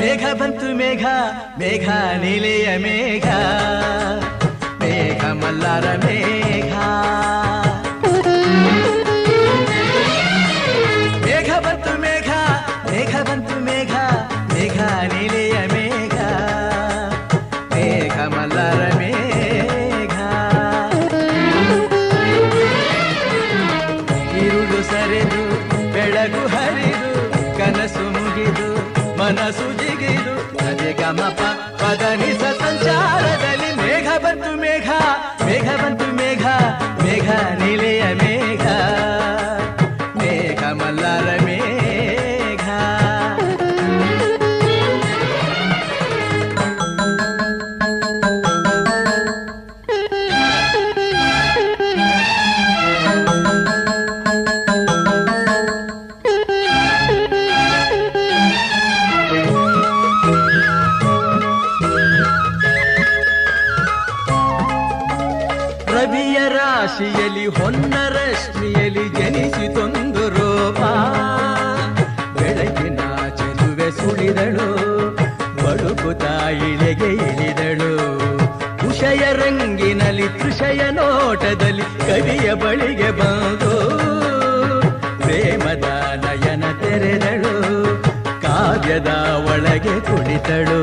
ಮೇಘ ಬಂತು ಮೇಘ ಮೇಘ ನೀಲೆಯ ಮೇಘ ಮೇಘ ಮಲ್ಲಾರ ಮೇಘ ಮೇಘ ಬಂತು ಮೇಘ ಮೇಘ ಬಂತು ಮೇಘ ಮೇಘ ನೀಲೆಯ ಮೇಘ ಮೇಘ ಮಲ್ಲಾರ ಮೇಘ ಇರುಳು ಸರಿದು ಬೆಳಗು ಹರಿದು ಮನಸು ಜಿಗಿದು ಗಮಪ ಪದನಿಸ ಸಂಚಾರದಲ್ಲಿ ಮೇಘ ಬಂತು ಮೇಘ ಮೇಘ ಬಂತು ಮೇಘ ಮೇಘ ನಿಲೆಯ ಮೇಘ ಮೇಘ ಮಲ್ಲರ ಮೇಘ ರವಿಯ ರಾಶಿಯಲ್ಲಿ ಹೊನ್ನ ರಶ್ಮಿಯಲ್ಲಿ ಜನಿಸಿತೊಂದು ರೂಪ ಬೆಳಗಿನ ಚೆಲುವೆ ಸುಳಿದಳು ಬಡುಕು ತಾಯಿಳೆಗೆ ಇಳಿದಳು ಕುಷಯ ರಂಗಿನಲ್ಲಿ ಕೃಷಯ ನೋಟದಲ್ಲಿ ಕವಿಯ ಬಳಿಗೆ ಬಂದು ಪ್ರೇಮದ ನಯನ ತೆರೆದಳು ಕಾವ್ಯದ ಒಳಗೆ ಕುಳಿತಳು